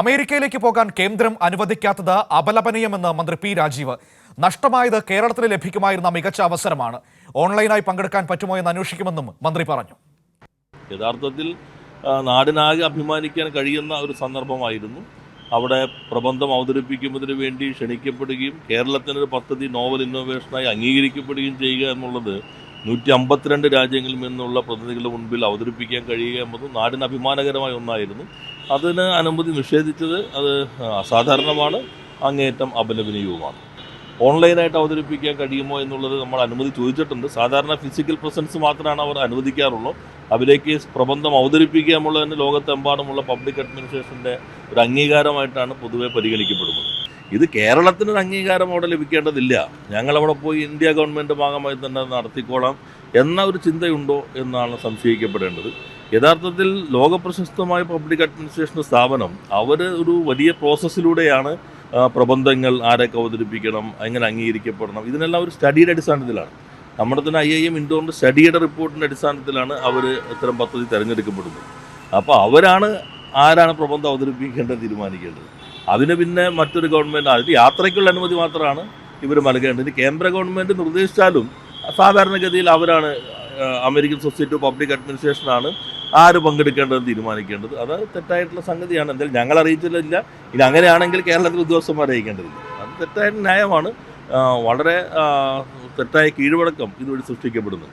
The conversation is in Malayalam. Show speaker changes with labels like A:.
A: അമേരിക്കയിലേക്ക് പോകാൻ കേന്ദ്രം അനുവദിക്കാത്തത് അപലപനീയമെന്ന് മന്ത്രി പി രാജീവ്. നഷ്ടമായത് കേരളത്തിന് ലഭിക്കുമായിരുന്ന മികച്ച അവസരമാണ്. ഓൺലൈനായി പങ്കെടുക്കാൻ പറ്റുമോ എന്ന് അന്വേഷിക്കുമെന്നും മന്ത്രി പറഞ്ഞു.
B: യഥാർത്ഥത്തിൽ നാടിനാകെ അഭിമാനിക്കാൻ കഴിയുന്ന ഒരു സന്ദർഭമായിരുന്നു. അവിടെ പ്രബന്ധം അവതരിപ്പിക്കുന്നതിന് വേണ്ടി ക്ഷണിക്കപ്പെടുകയും കേരളത്തിനൊരു പദ്ധതി നോവൽ ഇന്നോവേഷനായി അംഗീകരിക്കപ്പെടുകയും ചെയ്യുക എന്നുള്ളത് നൂറ്റി അമ്പത്തിരണ്ട് രാജ്യങ്ങളിൽ നിന്നുള്ള പ്രതിനിധികളുടെ മുൻപിൽ അവതരിപ്പിക്കാൻ കഴിയുക എന്നത് നാടിന് അഭിമാനകരമായ ഒന്നായിരുന്നു. അതിന് അനുമതി നിഷേധിച്ചത് അത് അസാധാരണമാണ്. അങ്ങേയറ്റം അപലപനീയവുമാണ്. ഓൺലൈനായിട്ട് അവതരിപ്പിക്കാൻ കഴിയുമോ എന്നുള്ളത് നമ്മൾ അനുമതി ചോദിച്ചിട്ടുണ്ട്. സാധാരണ ഫിസിക്കൽ പ്രസൻസ് മാത്രമാണ് അവർ അനുവദിക്കാറുള്ളൂ. അവരേക്ക് പ്രബന്ധം അവതരിപ്പിക്കുക എന്നുള്ളതിന് ലോകത്തെമ്പാടുമുള്ള പബ്ലിക് അഡ്മിനിസ്ട്രേഷന്റെ ഒരു അംഗീകാരമായിട്ടാണ് പൊതുവെ പരിഗണിക്കപ്പെടുന്നത്. ഇത് കേരളത്തിന് ഒരു അംഗീകാരം അവിടെ ലഭിക്കേണ്ടതില്ല. ഞങ്ങളവിടെ പോയി ഇന്ത്യ ഗവൺമെന്റ് ഭാഗമായി തന്നെ നടത്തിക്കോളാം എന്ന ഒരു ചിന്തയുണ്ടോ എന്നാണ് സംശയിക്കപ്പെടേണ്ടത്. യഥാർത്ഥത്തിൽ ലോകപ്രശസ്തമായ പബ്ലിക് അഡ്മിനിസ്ട്രേഷൻ സ്ഥാപനം അവർ ഒരു വലിയ പ്രോസസ്സിലൂടെയാണ് പ്രബന്ധങ്ങൾ ആരൊക്കെ അവതരിപ്പിക്കണം എങ്ങനെ അംഗീകരിക്കപ്പെടണം ഇതിനെല്ലാം ഒരു സ്റ്റഡിയുടെ അടിസ്ഥാനത്തിലാണ്. നമ്മുടെ തന്നെ ഐ ഐ എം ഇൻഡോറിന്റെ സ്റ്റഡിയുടെ റിപ്പോർട്ടിന്റെ അടിസ്ഥാനത്തിലാണ് അവർ ഇത്തരം പദ്ധതി തിരഞ്ഞെടുക്കപ്പെടുന്നത്. അപ്പോൾ അവരാണ് ആരാണ് പ്രബന്ധം അവതരിപ്പിക്കേണ്ടത് തീരുമാനിക്കേണ്ടത്. അതിന് പിന്നെ മറ്റൊരു ഗവൺമെന്റ് അതിന് യാത്രയ്ക്കുള്ള അനുമതി മാത്രമാണ് ഇവർ നൽകേണ്ടത്. കേന്ദ്ര ഗവൺമെന്റ് നിർദ്ദേശിച്ചാലും സാധാരണഗതിയിൽ അവരാണ് അമേരിക്കൻ സൊസൈറ്റി ഓഫ് പബ്ലിക് അഡ്മിനിസ്ട്രേഷനാണ് ആര് പങ്കെടുക്കേണ്ടതെന്ന് തീരുമാനിക്കേണ്ടത്. അത് തെറ്റായിട്ടുള്ള സംഗതിയാണ്. എന്തായാലും ഞങ്ങൾ അറിയിച്ചില്ല ഇനി അങ്ങനെയാണെങ്കിൽ കേരളത്തിൽ ഉദ്യോഗസ്ഥന്മാർ അറിയിക്കേണ്ടതില്ല. അത് തെറ്റായ ന്യായമാണ്. വളരെ തെറ്റായ കീഴ്വഴക്കം ഇതുവഴി സൃഷ്ടിക്കപ്പെടുന്നു